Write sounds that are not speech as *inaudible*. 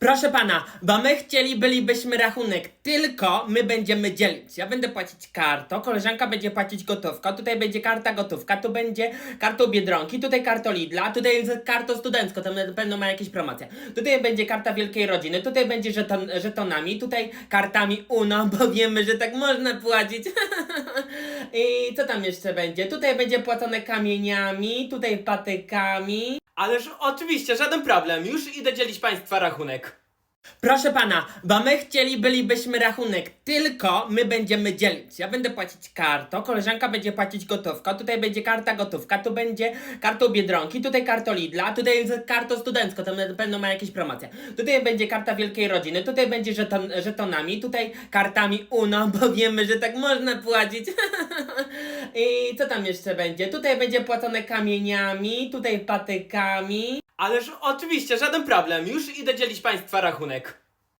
Proszę pana, bo my chcieli bylibyśmy rachunek, tylko my będziemy dzielić. Ja będę płacić kartą, koleżanka będzie płacić gotówką, tutaj będzie karta gotówka, tu będzie kartą Biedronki, tutaj karta Lidla, tutaj jest kartą studencką, tam na pewno ma jakieś promocje. Tutaj będzie karta Wielkiej Rodziny, tutaj będzie żeton, żetonami, tutaj kartami UNO, *laughs* bo wiemy, że tak można płacić. *laughs* I co tam jeszcze będzie? Tutaj będzie płacone kamieniami, tutaj patykami. Ależ oczywiście, żaden problem. Już idę dzielić państwa rachunek. Proszę pana, bo my chcieli bylibyśmy rachunek, tylko my będziemy dzielić. Ja będę płacić kartą, koleżanka będzie płacić gotówką, tutaj będzie karta gotówka, tu będzie kartą Biedronki, tutaj karta Lidla, tutaj jest kartą studencką, tam na pewno ma jakieś promocje. Tutaj będzie karta Wielkiej Rodziny, tutaj będzie żeton, żetonami, tutaj kartami UNO, bo wiemy, że tak można płacić. *laughs* I co tam jeszcze będzie? Tutaj będzie płacone kamieniami, tutaj patykami. Ależ oczywiście, żaden problem. Już idę dzielić państwa rachunek.